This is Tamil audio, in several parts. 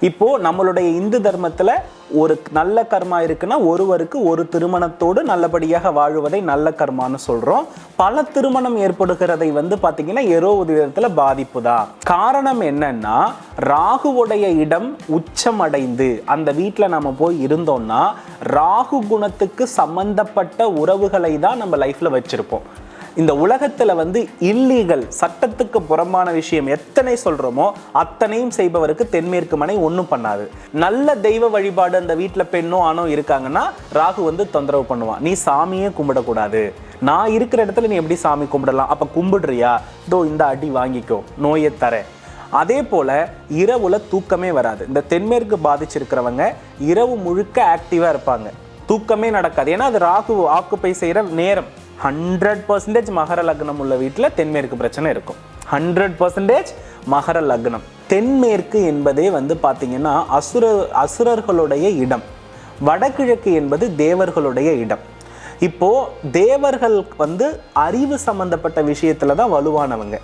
இப்போ நம்மளுடைய இந்து தர்மத்துல ஒரு நல்ல கர்மா இருக்குன்னா ஒருவருக்கு ஒரு திருமணத்தோடு நல்லபடியாக வாழுவதை நல்ல கர்மான்னு சொல்றோம். பல திருமணம் ஏற்படுகிறதை வந்து பாத்தீங்கன்னா ஏதோ ஒரு பாதிப்பு தான் காரணம் என்னன்னா ராகுவுடைய இடம் உச்சமடைந்து அந்த வீட்டில் நம்ம போய் இருந்தோம்னா ராகு குணத்துக்கு சம்பந்தப்பட்ட உறவுகளை தான் நம்ம லைஃப்ல வச்சிருப்போம். இந்த உலகத்தில் வந்து இல்லீகல் சட்டத்துக்கு புறம்பான விஷயம் எத்தனை சொல்கிறோமோ அத்தனையும் செய்பவருக்கு தென்மேற்கு மனை ஒன்றும் பண்ணாது. நல்ல தெய்வ வழிபாடு அந்த வீட்டில் பெண்ணோ ஆணோ இருக்காங்கன்னா ராகு வந்து தொந்தரவு பண்ணுவான். நீ சாமியே கும்பிடக்கூடாது. நான் இருக்கிற இடத்துல நீ எப்படி சாமி கும்பிடலாம்? அப்போ கும்பிடுறியா? இதோ இந்த அடி வாங்கிக்கோ நோயை தரேன். அதே போல இரவுல தூக்கமே வராது. இந்த தென்மேற்கு பாதிச்சிருக்கிறவங்க இரவு முழுக்க ஆக்டிவாக இருப்பாங்க. தூக்கமே நடக்காது. ஏன்னா அது ராகு ஆக்குப்பை செய்கிற நேரம். ஹண்ட்ரட் பர்சன்டேஜ் மகர லக்னம் உள்ள வீட்டில் தென்மேற்கு பிரச்சனை இருக்கும். ஹண்ட்ரட் பர்சன்டேஜ் மகர லக்னம். தென்மேற்கு என்பதே வந்து பார்த்திங்கன்னா அசுர அசுரர்களுடைய இடம். வடகிழக்கு என்பது தேவர்களுடைய இடம். இப்போது தேவர்கள் வந்து அறிவு சம்பந்தப்பட்ட விஷயத்தில் தான் வலுவானவங்க.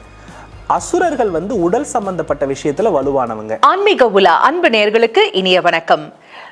அசுரர்கள் வந்து உடல் சம்பந்தப்பட்ட விஷயத்துல வலுவானவங்க. ஆன்மீக உலா அன்பு நேர்களுக்கு இனிய வணக்கம்.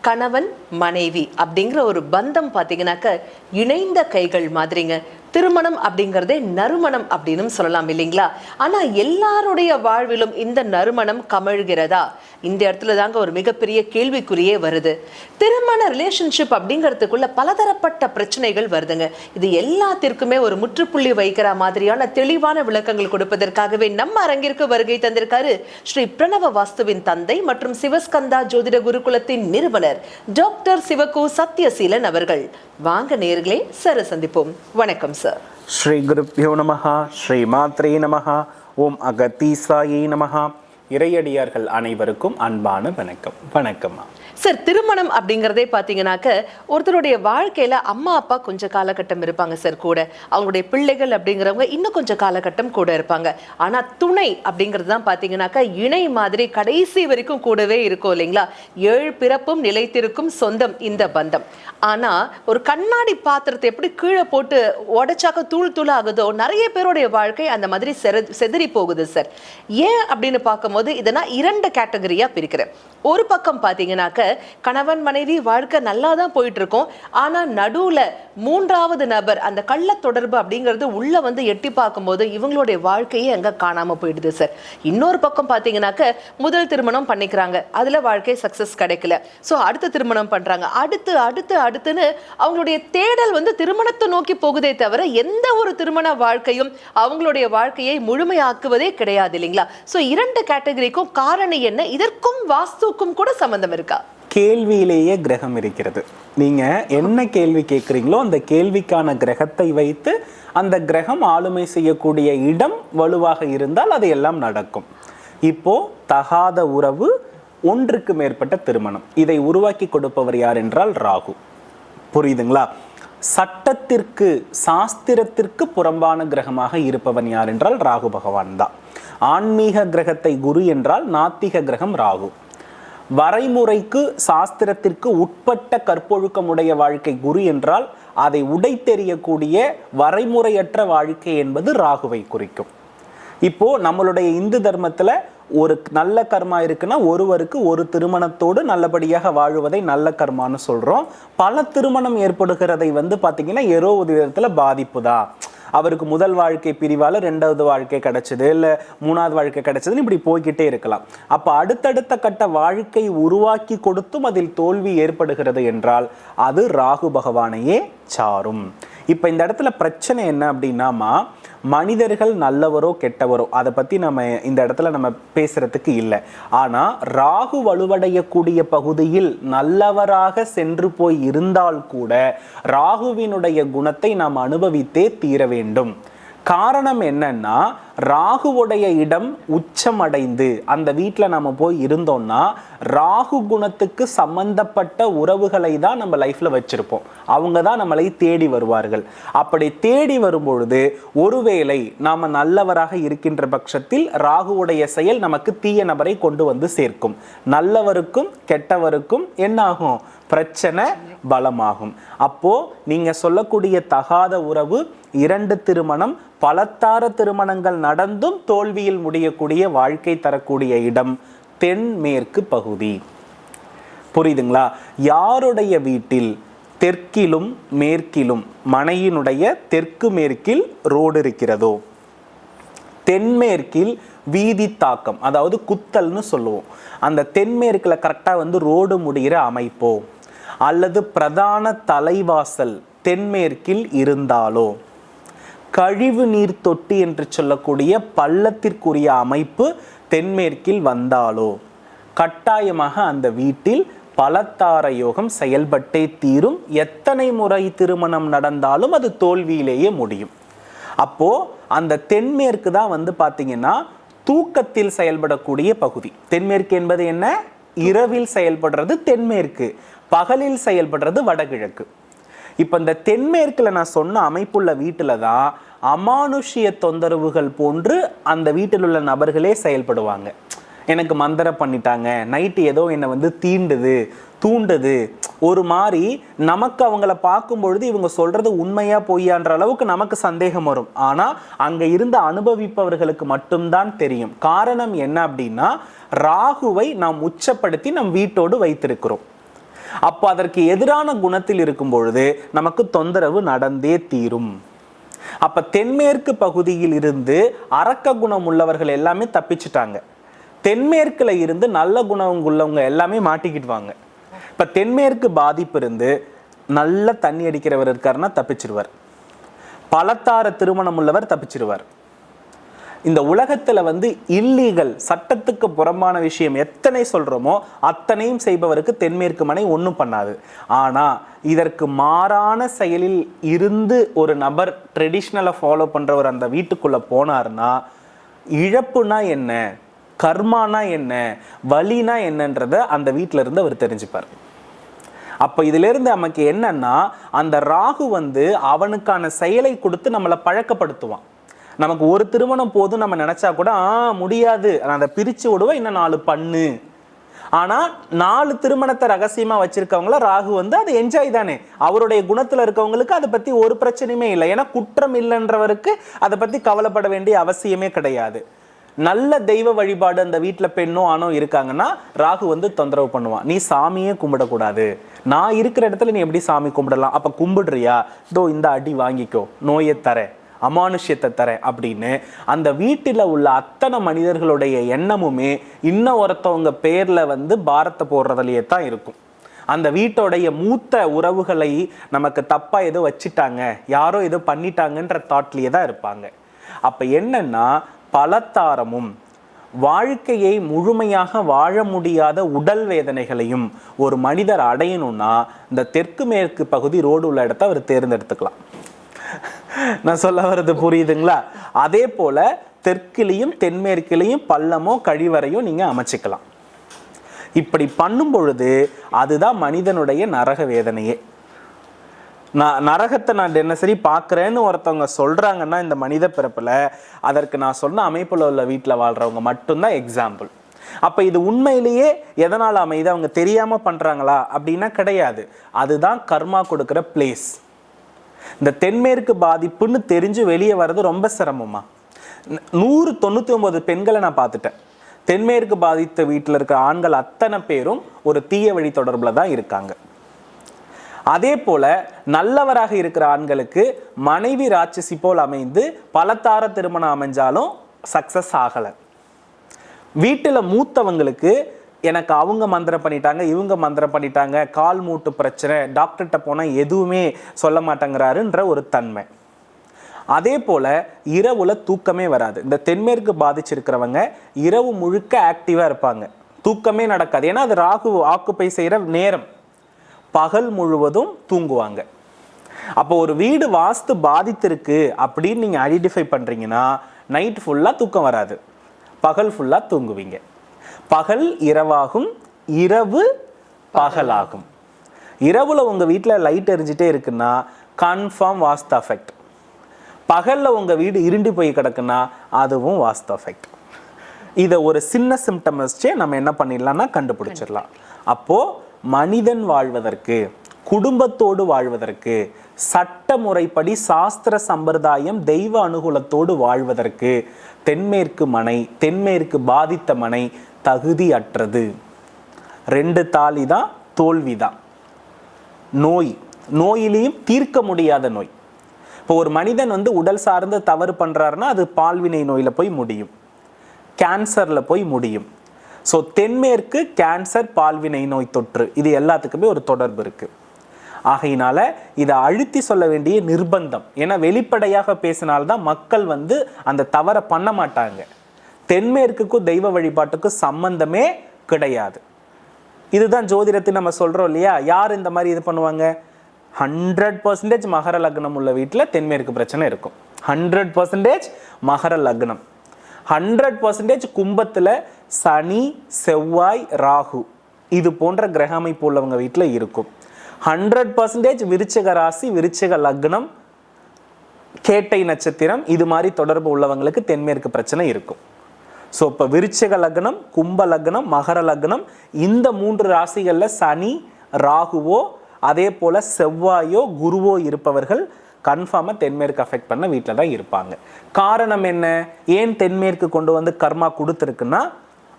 கணவன் மனைவி அப்படிங்கிற ஒரு பந்தம் பார்த்தீங்கன்னாக்க இணைந்த கைகள் மாதிரிங்க. திருமணம் அப்படிங்கிறதே நறுமணம் அப்படின்னு சொல்லலாம் இல்லைங்களா? ஆனா எல்லாருடைய வாழ்விலும் இந்த நறுமணம் கமழ்கிறதா? இந்த இடத்துல தாங்க ஒரு மிகப்பெரிய கேள்விக்குறியே வருது. திருமண ரிலேஷன்ஷிப் அப்படிங்கிறதுக்குள்ள பலதரப்பட்ட பிரச்சனைகள் வருதுங்க. இது எல்லாத்திற்குமே ஒரு முற்றுப்புள்ளி வைக்கிற மாதிரியான தெளிவான விளக்கங்கள் கொடுப்பதற்காகவே நம்ம அரங்கிற்கு வருகை தந்திருக்காரு ஸ்ரீ பிரணவ வாஸ்துவின் தந்தை மற்றும் சிவஸ்கந்தா ஜோதிட குருகுலத்தின் நிறுவனர் டாக்டர் சிவகு சத்யசீலன் அவர்கள். வாங்க நேர்களே சர சந்திப்போம். வணக்கம் சார் ஸ்ரீ குருப்பியோ நமகா ஸ்ரீ மாத்ரே நமஹா ஓம் அகத்தீசாயை நமஹா. இறையடியார்கள் அனைவருக்கும் அன்பான வணக்கம். வணக்கம்மா சார் திருமணம் அப்படிங்கிறதே பார்த்தீங்கன்னாக்க ஒருத்தருடைய வாழ்க்கையில் அம்மா அப்பா கொஞ்ச காலகட்டம் இருப்பாங்க சார் கூட. அவங்களுடைய பிள்ளைகள் அப்படிங்கிறவங்க இன்னும் கொஞ்சம் காலகட்டம் கூட இருப்பாங்க. ஆனால் துணை அப்படிங்கிறது தான் பார்த்தீங்கன்னாக்கா இணை மாதிரி கடைசி வரைக்கும் கூடவே இருக்கும் இல்லைங்களா? ஏழு பிறப்பும் நிலைத்திருக்கும் சொந்தம் இந்த பந்தம். ஆனால் ஒரு கண்ணாடி பாத்திரத்தை எப்படி கீழே போட்டு உடைச்சாக்க தூள் தூள் ஆகுதோ நிறைய பேருடைய வாழ்க்கை அந்த மாதிரி செதறி போகுது சார். ஏன் அப்படின்னு பார்க்கும்போது இதை நான் இரண்டு கேட்டகரியா பிரிக்கிறேன். ஒரு பக்கம் பார்த்தீங்கன்னாக்க கணவன் மனைவி வாழ்க்கை நல்லா தான் போயிட்டு இருக்கும் ஆனா நடுவுல மூன்றாவது நபர் அந்த கள்ள தொடர்பு அப்படிங்கிறது உள்ள வந்து எட்டி பார்க்கும்போது இவங்களுடைய வாழ்க்கையே அங்க காணாமல் போயிடுது சார் இன்னொரு பக்கம் பார்த்தீங்கன்னாக்க முதல் திருமணம் பண்ணிக்கிறாங்க. அதுல வாழ்க்கை சக்சஸ் கிடைக்கல. ஸோ அடுத்த திருமணம் பண்றாங்க. அடுத்து அடுத்து அடுத்துன்னு அவங்களுடைய தேடல் வந்து திருமணத்தை நோக்கி போகுதே தவிர எந்த ஒரு திருமண வாழ்க்கையும் அவங்களுடைய வாழ்க்கையை முழுமையாக்குவதே கிடையாது இல்லைங்களா? ஸோ இரண்டு கேட்டகரிக்கும் காரணம் என்ன? இதற்கும் வாஸ்துக்கும் கூட சம்மந்தம் இருக்கா? கேள்வியிலேயே கிரகம் இருக்கிறது. நீங்க என்ன கேள்வி கேட்குறீங்களோ அந்த கேள்விக்கான கிரகத்தை வைத்து அந்த கிரகம் ஆளுமை செய்யக்கூடிய இடம் வலுவாக இருந்தால் அது எல்லாம் நடக்கும். இப்போ தகாத உறவு ஒன்றுக்கு மேற்பட்ட திருமணம். இதை உருவாக்கி கொடுப்பவர் யார் என்றால் ராகு. புரியுதுங்களா? சட்டத்திற்கு சாஸ்திரத்திற்கு புறம்பான கிரகமாக இருப்பவன் யார் என்றால் ராகு பகவான் தான். ஆன்மீக கிரகத்தை குரு என்றால் நாத்திக கிரகம் ராகு. வரைமுறைக்கு சாஸ்திரத்திற்கு உட்பட்ட கற்பொழுக்கமுடைய வாழ்க்கை குரு என்றால் அதை உடைத்தெறியக்கூடிய வரைமுறையற்ற வாழ்க்கை என்பது ராகுவை குறிக்கும். இப்போ நம்மளுடைய இந்து தர்மத்தில் ஒரு நல்ல கர்மா இருக்குன்னா ஒருவருக்கு ஒரு திருமணத்தோடு நல்லபடியாக வாழுவதை நல்ல கர்மான்னு சொல்கிறோம் பல திருமணம் ஏற்படுகிறதை வந்து பார்த்திங்கன்னா ஏதோ ஒரு விதத்துல பாதிப்பு தான் அவருக்கு முதல் வாழ்க்கை பிரிவால ரெண்டாவது வாழ்க்கை கிடைச்சது இல்ல மூணாவது வாழ்க்கை கிடைச்சதுன்னு இப்படி போய்கிட்டே இருக்கலாம். அப்ப அடுத்தடுத்த கட்ட வாழ்க்கை உருவாக்கி கொடுத்தும் அதில் தோல்வி ஏற்படுகிறது என்றால் அது ராகு பகவானையே சாரும். இப்போ இந்த இடத்துல பிரச்சனை என்ன அப்படின்னாமா மனிதர்கள் நல்லவரோ கெட்டவரோ அதை பத்தி நம்ம இந்த இடத்துல நம்ம பேசுறதுக்கு இல்லை. ஆனா ராகு வலுவடையக்கூடிய பகுதியில் நல்லவராக சென்று போய் இருந்தால் கூட ராகுவினுடைய குணத்தை நாம் அனுபவித்தே தீர வேண்டும். காரணம் என்னன்னா ராகுவுடைய இடம் உச்சமடைந்து அந்த வீட்டில் நம்ம போய் இருந்தோம்னா ராகு குணத்துக்கு சம்பந்தப்பட்ட உறவுகளை தான் நம்ம லைஃப்பில் வச்சுருப்போம். அவங்க தான் நம்மளை தேடி வருவார்கள். அப்படி தேடி வரும்பொழுது ஒருவேளை நாம் நல்லவராக இருக்கின்ற பட்சத்தில் ராகுவுடைய செயல் நமக்கு தீய நபரை கொண்டு வந்து சேர்க்கும். நல்லவருக்கும் கெட்டவருக்கும் என்னாகும் பிரச்சனை பலமாகும். அப்போ நீங்க சொல்லக்கூடிய தகாத உறவு இரண்டு திருமணம் பலத்தார திருமணங்கள் நடந்தும் தோல்வியில் முடியக்கூடிய வாழ்க்கை தரக்கூடிய இடம் தென்மேற்கு பகுதி. புரியுதுங்களா? யாருடைய வீட்டில் தெற்கிலும் மேற்கிலும் மனையினுடைய தெற்கு மேற்கில் ரோடு இருக்கிறதோ? தென்மேற்கில் வீதி தாக்கம் அதாவது குத்தல்னு சொல்லுவோம். அந்த தென்மேற்கில் கரெக்டாக வந்து ரோடு முடிகிற அமைப்போ? அல்லது பிரதான தலைவாசல் தென்மேற்கில் இருந்தாலோ? கழிவு நீர் தொட்டி என்று சொல்லக்கூடிய பள்ளத்திற்குரிய அமைப்பு தென்மேற்கில் வந்தாலோ? கட்டாயமாக அந்த வீட்டில் பலத்தார யோகம் செயல்பட்டே தீரும். எத்தனை முறை திருமணம் நடந்தாலும் அது தோல்வியிலேயே முடியும். அப்போ அந்த தென்மேற்கு தான் வந்து பார்த்தீங்கன்னா தூக்கத்தில் செயல்படக்கூடிய பகுதி. தென்மேற்கு என்பது என்ன? இரவில் செயல்படுறது தென்மேற்கு பகலில் செயல்படுறது வடகிழக்கு. இப்போ இந்த தென்மேற்கில் நான் சொன்ன அமைப்புள்ள வீட்டில் தான் அமானுஷ்ய தொந்தரவுகள் போன்று அந்த வீட்டில் உள்ள நபர்களே செயல்படுவாங்க. எனக்கு மந்திரம் பண்ணிட்டாங்க. நைட்டு ஏதோ என்னை வந்து தீண்டுது தூண்டுது. ஒரு மாதிரி நமக்கு அவங்கள பார்க்கும் பொழுது இவங்க சொல்றது உண்மையா பொய்யான்ற அளவுக்கு நமக்கு சந்தேகம் வரும். ஆனா அங்க இருந்த அனுபவிப்பவர்களுக்கு மட்டும்தான் தெரியும். காரணம் என்ன அப்படின்னா ராகுவை நாம் உச்சப்படுத்தி நம் வீட்டோடு வைத்திருக்கிறோம். அப்போ அதற்கு எதிரான குணத்தில் இருக்கும் பொழுது நமக்கு தொந்தரவு நடந்தே தீரும். அப்ப தென்மேற்கு பகுதியில் இருந்து அரக்க குணம் உள்ளவர்கள் எல்லாமே தப்பிச்சிட்டாங்க. தென்மேற்கில் இருந்து நல்ல குணம் உள்ளவங்க எல்லாமே மாட்டிக்கிடுவாங்க. இப்போ தென்மேற்கு பாதிப்பு இருந்து நல்ல தண்ணி அடிக்கிறவர் இருக்காருன்னா தப்பிச்சிருவார். பலத்தார திருமணம் உள்ளவர் தப்பிச்சிருவார். இந்த உலகத்தில் வந்து இல்லீகல் சட்டத்துக்கு புறம்பான விஷயம் எத்தனை சொல்கிறோமோ அத்தனையும் செய்பவருக்கு தென்மேற்கு மனை ஒன்றும் பண்ணாது. ஆனால் இதற்கு மாறான செயலில் இருந்து ஒரு நபர் ட்ரெடிஷ்னலை ஃபாலோ பண்ணுறவர் அந்த வீட்டுக்குள்ளே போனாருன்னா இழப்புனா என்ன? கர்மானா என்ன? வலினா என்னன்றத அந்த வீட்டில இருந்து அவர் தெரிஞ்சுப்பார். அப்போ இதிலிருந்து நமக்கு என்னன்னா அந்த ராகு வந்து அவனுக்கான செயலை கொடுத்து நம்மளை பழக்கப்படுத்துவான். நமக்கு ஒரு திருமணம் போதும் நம்ம நினச்சா கூட ஆ முடியாது. நான் அதை பிரித்து விடுவேன். இன்னும் நாலு பண்ணு. ஆனால் நாலு திருமணத்தை ரகசியமாக வச்சுருக்கவங்கள ராகு வந்து அது என்ஜாய் தானே. அவருடைய குணத்தில் இருக்கவங்களுக்கு அதை பற்றி ஒரு பிரச்சனையுமே இல்லை. ஏன்னா குற்றம் இல்லைன்றவருக்கு அதை பற்றி கவலைப்பட வேண்டிய அவசியமே கிடையாது. நல்ல தெய்வ வழிபாடு அந்த வீட்டில் பெண்ணோ ஆணோ இருக்காங்கன்னா ராகு வந்து தொந்தரவு பண்ணுவான். நீ சாமியே கும்பிடக்கூடாது. நான் இருக்கிற இடத்துல நீ எப்படி சாமி கும்பிடலாம்? அப்போ கும்பிடுறியா? இதோ இந்த அடி வாங்கிக்கோ. நோயை தரேன் அமானுஷ்யத்தை தரேன் அப்படின்னு அந்த வீட்டில் உள்ள அத்தனை மனிதர்களுடைய எண்ணமுமே இன்னும் ஒருத்தவங்க பேரில் வந்து பாரத்தை போடுறதுலையே தான் இருக்கும். அந்த வீட்டோடைய மூத்த உறவுகளை நமக்கு தப்பாக ஏதோ வச்சுட்டாங்க. யாரோ ஏதோ பண்ணிட்டாங்கன்ற தாட்லேயே தான் இருப்பாங்க. அப்போ என்னன்னா பலத்தாரமும் வாழ்க்கையை முழுமையாக வாழ முடியாத உடல் வேதனைகளையும் ஒரு மனிதர் அடையணும்னா இந்த தெற்கு மேற்கு பகுதி ரோடு உள்ள இடத்த அவர் தேர்ந்தெடுத்துக்கலாம். நான் சொல்ல வர்றது புரியுதுங்களா? அதே போல தெற்கிலையும் தென்மேற்கிலையும் பள்ளமோ கழிவறையோ நீங்க அமைச்சிக்கலாம். இப்படி பண்ணும் பொழுது அதுதான் மனிதனுடைய நரக வேதனையே. நான் நரகத்தை நான் தினசரி பார்க்குறேன்னு ஒருத்தவங்க சொல்கிறாங்கன்னா இந்த மனித பிறப்பில் அதற்கு நான் சொன்ன அமைப்பில் உள்ள வீட்டில் வாழ்கிறவங்க மட்டும்தான் எக்ஸாம்பிள் அப்போ இது உண்மையிலேயே எதனால் அமைது அவங்க தெரியாமல் பண்ணுறாங்களா அப்படின்னா கிடையாது. அதுதான் கர்மா கொடுக்குற பிளேஸ் இந்த தென்மேற்கு பாதிப்புன்னு தெரிஞ்சு வெளியே வர்றது ரொம்ப சிரமமா? நூறு தொண்ணூற்றி ஒம்பது பெண்களை நான் பார்த்துட்டேன். தென்மேற்கு பாதித்த வீட்டில் இருக்கிற ஆண்கள் அத்தனை பேரும் ஒரு தீய வழி தொடர்பில் தான் இருக்காங்க. அதே போல நல்லவராக இருக்கிற ஆண்களுக்கு மனைவி ராட்சசி போல் அமைந்து பலத்தார திருமணம் அமைஞ்சாலும் சக்சஸ் ஆகலை. வீட்டில் மூத்தவங்களுக்கு எனக்கு அவங்க மந்திரம் பண்ணிட்டாங்க இவங்க மந்திரம் பண்ணிட்டாங்க கால் மூட்டு பிரச்சனை டாக்டர்கிட்ட போனால் எதுவுமே சொல்ல மாட்டேங்கிறாருன்ற ஒரு தன்மை. அதே போல் இரவுல தூக்கமே வராது. இந்த தென்மேற்கு பாதிச்சிருக்கிறவங்க இரவு முழுக்க ஆக்டிவாக இருப்பாங்க. தூக்கமே நடக்காது. ஏன்னா அது ராகு ஆக்குப்பை செய்கிற நேரம். பகல் முழுவதும் தூங்குவாங்க. அப்போ ஒரு வீடு வாஸ்து பாதித்திருக்கு அப்படின்னு நீங்க ஐடென்டிஃபை பண்றீங்கன்னா நைட் ஃபுல்லா தூக்கம் வராது. பகல் ஃபுல்லா தூங்குவீங்க. பகல் இரவாகும் இரவு பகலாகும். இரவுல உங்க வீட்டில் லைட் எரிஞ்சிட்டே இருக்குன்னா கன்ஃபார்ம் வாஸ்து அஃபெக்ட் பகல்ல உங்க வீடு இருண்டி போய் கிடக்குன்னா அதுவும் வாஸ்து அஃபெக்ட் இதை ஒரு சின்ன சிம்டம் வச்சே நம்ம என்ன பண்ணிடலாம்னா கண்டுபிடிச்சிடலாம். அப்போது மனிதன் வாழ்வதற்கு குடும்பத்தோடு வாழ்வதற்கு சட்ட முறைப்படி சாஸ்திர சம்பிரதாயம் தெய்வ அனுகூலத்தோடு வாழ்வதற்கு தென்மேற்கு மனை தென்மேற்கு பாதித்த மனை தகுதியற்றது. ரெண்டு தாலி தான் தோல்வி தான். நோய் நோயிலையும் தீர்க்க முடியாத நோய். இப்போ ஒரு மனிதன் வந்து உடல் சார்ந்த தவறு பண்ணுறாருன்னா அது பால்வினை நோயில் போய் முடியும். கேன்சரில் போய் முடியும். ஸோ தென்மேற்கு கேன்சர் பால்வினை நோய் தொற்று. இது எல்லாத்துக்குமே ஒரு தொடர்பு இருக்குது ஆகையினால இதை அழுத்தி சொல்ல வேண்டிய நிர்பந்தம். ஏன்னா வெளிப்படையாக பேசினால்தான் மக்கள் வந்து அந்த தவறை பண்ண மாட்டாங்க. தென்மேற்குக்கும் தெய்வ வழிபாட்டுக்கும் சம்பந்தமே கிடையாது. இதுதான் ஜோதிடத்தை நம்ம சொல்கிறோம் இல்லையா? யார் இந்த மாதிரி இது பண்ணுவாங்க? ஹண்ட்ரட் பர்சன்டேஜ் மகர லக்னம் உள்ள வீட்டில் தென்மேற்கு பிரச்சனை இருக்கும். ஹண்ட்ரட் பர்சன்டேஜ் மகர லக்னம். ஹண்ட்ரட் பர்சன்டேஜ் கும்பத்தில் சனி செவ்வாய் ராகு இது போன்ற கிரக அமைப்பு உள்ளவங்க வீட்டில் இருக்கும். ஹண்ட்ரட் பர்சன்டேஜ் விருச்சக ராசி விருச்சக லக்னம் கேட்டை நட்சத்திரம் இது மாதிரி தொடர்பு உள்ளவங்களுக்கு தென்மேற்கு பிரச்சனை இருக்கும். ஸோ இப்போ விருச்சக லக்னம் கும்ப லக்னம் மகர லக்னம் இந்த மூன்று ராசிகளில் சனி ராகுவோ அதே போல செவ்வாயோ குருவோ இருப்பவர்கள் கன்ஃபார்மாக தென்மேற்கு அஃபெக்ட் பண்ண வீட்டில் தான் இருப்பாங்க. காரணம் என்ன? ஏன் தென்மேற்கு கொண்டு வந்து கர்மா கொடுத்துருக்குன்னா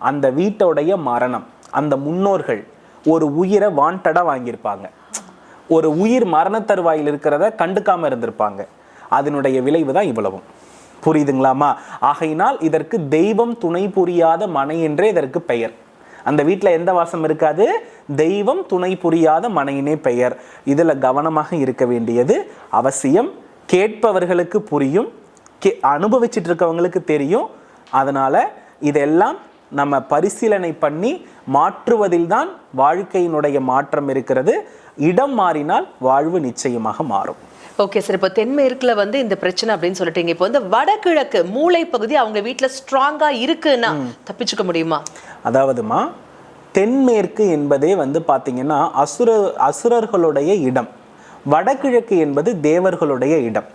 அந்த வீட்டோடைய மரணம் அந்த முன்னோர்கள் ஒரு உயிரை வாண்டடாக வாங்கியிருப்பாங்க. ஒரு உயிர் மரண தருவாயில் இருக்கிறத கண்டுக்காம இருந்திருப்பாங்க. அதனுடைய விளைவு தான் இவ்வளவும். புரியுதுங்களாமா? ஆகையினால் இதற்கு தெய்வம் துணை புரியாத மனை என்றே இதற்கு பெயர். அந்த வீட்டில் எந்த வாசம் இருக்காது? தெய்வம் துணை புரியாத மனையினே பெயர். இதில் கவனமாக இருக்க வேண்டியது அவசியம். கேட்பவர்களுக்கு புரியும். கே அனுபவிச்சுட்டு இருக்கவங்களுக்கு தெரியும். அதனால் இதெல்லாம் நம்ம பரிசீலனை பண்ணி மாற்றுவதில் தான் வாழ்க்கையினுடைய மாற்றம் இருக்கிறது. இடம் மாறினால் வாழ்வு நிச்சயமாக மாறும். ஓகே சார் இப்போ தென்மேற்குல வந்து இந்த பிரச்சனை அப்படின்னு சொல்லிட்டீங்க. இப்போ வந்து வடகிழக்கு மூளை பகுதி அவங்க வீட்ல ஸ்ட்ராங்கா இருக்குன்னா தப்பிச்சுக்க முடியுமா? அதாவதுமா தென்மேற்கு என்பதே வந்து பார்த்தீங்கன்னா அசுர அசுரர்களுடைய இடம். வடகிழக்கு என்பது தேவர்களுடைய இடம்.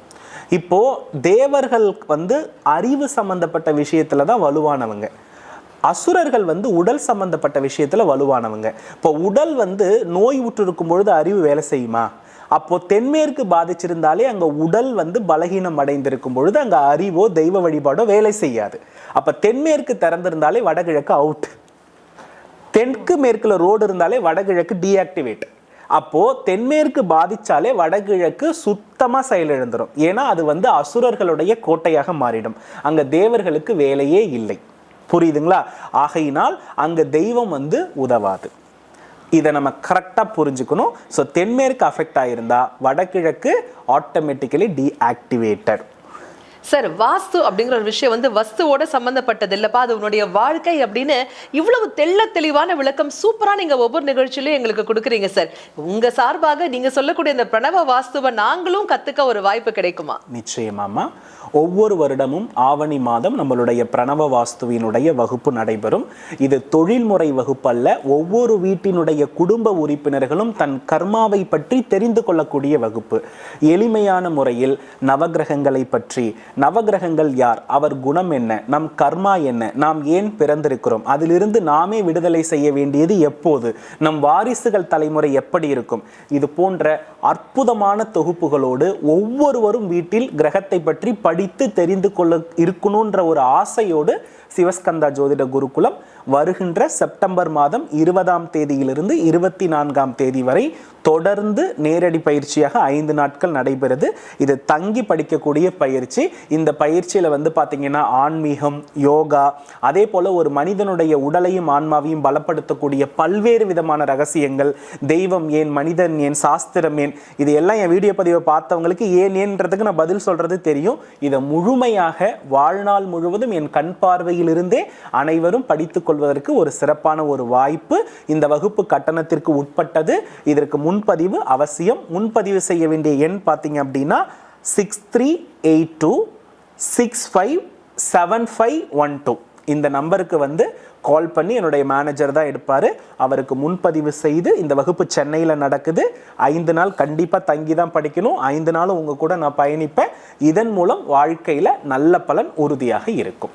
இப்போ தேவர்கள் வந்து அறிவு சம்பந்தப்பட்ட விஷயத்துல தான் வலுவானவங்க. அசுரர்கள் வந்து உடல் சம்பந்தப்பட்ட விஷயத்துல வலுவானவங்க. இப்போ உடல் வந்து நோய் உற்றிருக்கும் பொழுது அறிவு வேலை செய்யுமா? அப்போ தென்மேற்கு பாதிச்சிருந்தாலே அங்க உடல் வந்து பலகீனம் அடைந்திருக்கும் பொழுது அங்க அறிவோ தெய்வ வழிபாடோ வேலை செய்யாது. அப்ப தென்மேற்கு திறந்திருந்தாலே வடகிழக்கு அவுட் தெற்கு மேற்குல ரோடு இருந்தாலே வடகிழக்கு டீஆக்டிவேட் அப்போ தென்மேற்கு பாதிச்சாலே வடகிழக்கு சுத்தமா செயலிழந்துடும் ஏன்னா அது வந்து அசுரர்களுடைய கோட்டையாக மாறிடும். அங்க தேவர்களுக்கு வேலையே இல்லை. புரியுதுங்களா? ஆகையினால் அங்க தெய்வம் வந்து உதவாது. இதை நம்ம கரெக்டாக புரிஞ்சுக்கணும். ஸோ தென்மேற்கு அஃபெக்ட் ஆயிருந்தா வடகிழக்கு ஆட்டோமேட்டிக்கலி டீஆக்டிவேட்டட் சார் வாஸ்து அப்படிங்கிற ஒரு விஷயம் வந்து வஸ்துவோட சம்மந்தப்பட்டது இல்லைப்பா அது உன்னுடைய வாழ்க்கை அப்படின்னு இவ்வளவு தெள்ள தெளிவான விளக்கம் சூப்பராக நீங்கள் ஒவ்வொரு நிகழ்ச்சியிலும் எங்களுக்கு கொடுக்குறீங்க சார். உங்கள் சார்பாக நீங்கள் சொல்லக்கூடிய இந்த பிரணவ வாஸ்துவை நாங்களும் கற்றுக்க ஒரு வாய்ப்பு கிடைக்குமா? நிச்சயமாமா ஒவ்வொரு வருடமும் ஆவணி மாதம் நம்மளுடைய பிரணவ வாஸ்துவினுடைய வகுப்பு நடைபெறும். இது தொழில்முறை வகுப்பு அல்ல ஒவ்வொரு வீட்டினுடைய குடும்ப உறுப்பினர்களும் தன் கர்மாவை பற்றி தெரிந்து கொள்ளக்கூடிய வகுப்பு. எளிமையான முறையில் நவகிரகங்களை பற்றி நவகிரகங்கள் யார்? அவர் குணம் என்ன? நம் கர்மா என்ன? நாம் ஏன் பிறந்திருக்கிறோம்? அதிலிருந்து நாமே விடுதலை செய்ய வேண்டியது எப்போது? நம் வாரிசுகள் தலைமுறை எப்படி இருக்கும்? இது போன்ற அற்புதமான தொகுப்புகளோடு ஒவ்வொருவரும் வீட்டில் கிரகத்தை பற்றி படித்து தெரிந்து கொள்ள இருக்கணுன்ற ஒரு ஆசையோடு சிவஸ்கந்தா ஜோதிட குருகுலம் வருகின்ற செப்டம்பர் மாதம் இருபதாம் தேதியிலிருந்து இருபத்தி நான்காம் தேதி வரை தொடர்ந்து நேரடி பயிற்சியாக ஐந்து நாட்கள் நடைபெறுது. இது தங்கி படிக்கக்கூடிய பயிற்சி. இந்த பயிற்சியில் வந்து பார்த்திங்கன்னா ஆன்மீகம் யோகா அதே போல் ஒரு மனிதனுடைய உடலையும் ஆன்மாவையும் பலப்படுத்தக்கூடிய பல்வேறு விதமான ரகசியங்கள். தெய்வம் ஏன் மனிதன் ஏன் சாஸ்திரம் ஏன் இது எல்லாம் என் வீடியோ பதிவை பார்த்தவங்களுக்கு ஏன் ஏன்றதுக்கு நான் பதில் சொல்கிறது தெரியும். இதை முழுமையாக வாழ்நாள் முழுவதும் என் கண் பார்வையில் பள்ளியிலிருந்தே அனைவரும் படித்துக் கொள்வதற்கு ஒரு சிறப்பான ஒரு வாய்ப்பு இந்த வகுப்பு கட்டணத்திற்கு உட்பட்டது. இதற்கு முன்பதிவு அவசியம். முன்பதிவு செய்ய வேண்டிய எண் பார்த்தீங்க அப்படின்னா six three eight two six five seven five one two இந்த நம்பருக்கு வந்து கால் பண்ணி என்னுடைய மேனேஜர் தான் எடுப்பார். அவருக்கு முன்பதிவு செய்து இந்த வகுப்பு சென்னையில் நடக்குது. ஐந்து நாள் கண்டிப்பாக தங்கி தான் படிக்கணும். ஐந்து நாளும் உங்கள் கூட நான் பயணிப்பேன். இதன் மூலம் வாழ்க்கையில் நல்ல பலன் உறுதியாக இருக்கும்.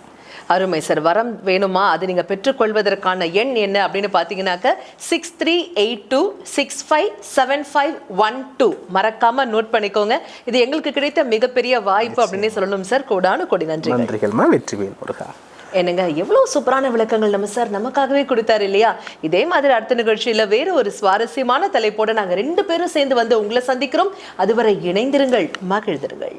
அருமை சார். வரம் வேணுமா? அது நீங்க பெற்றுக்கொள்வதற்கான எண் என்ன அப்படின்னு பார்த்தீங்கன்னாக்க six three eight two six five seven five one two மறக்காம நோட் பண்ணிக்கோங்க. இது எங்களுக்கு கிடைத்த மிகப்பெரிய வாய்ப்பு அப்படின்னே சொல்லணும் சார். கோடானு கொடி நன்றி நன்றிகள்மா வெற்றிவேல் முருகா. என்னங்க எவ்வளவு சூப்பரான விளக்கங்கள் நம்ம சார் நமக்காகவே கொடுத்தாரு இல்லையா? இதே மாதிரி அடுத்த நிகழ்ச்சியில வேற ஒரு சுவாரஸ்யமான தலைப்போட நாங்க ரெண்டு பேரும் சேர்ந்து வந்து உங்களை சந்திக்கிறோம். அதுவரை இணைந்திருங்கள் மகிழ்ந்திருங்கள்.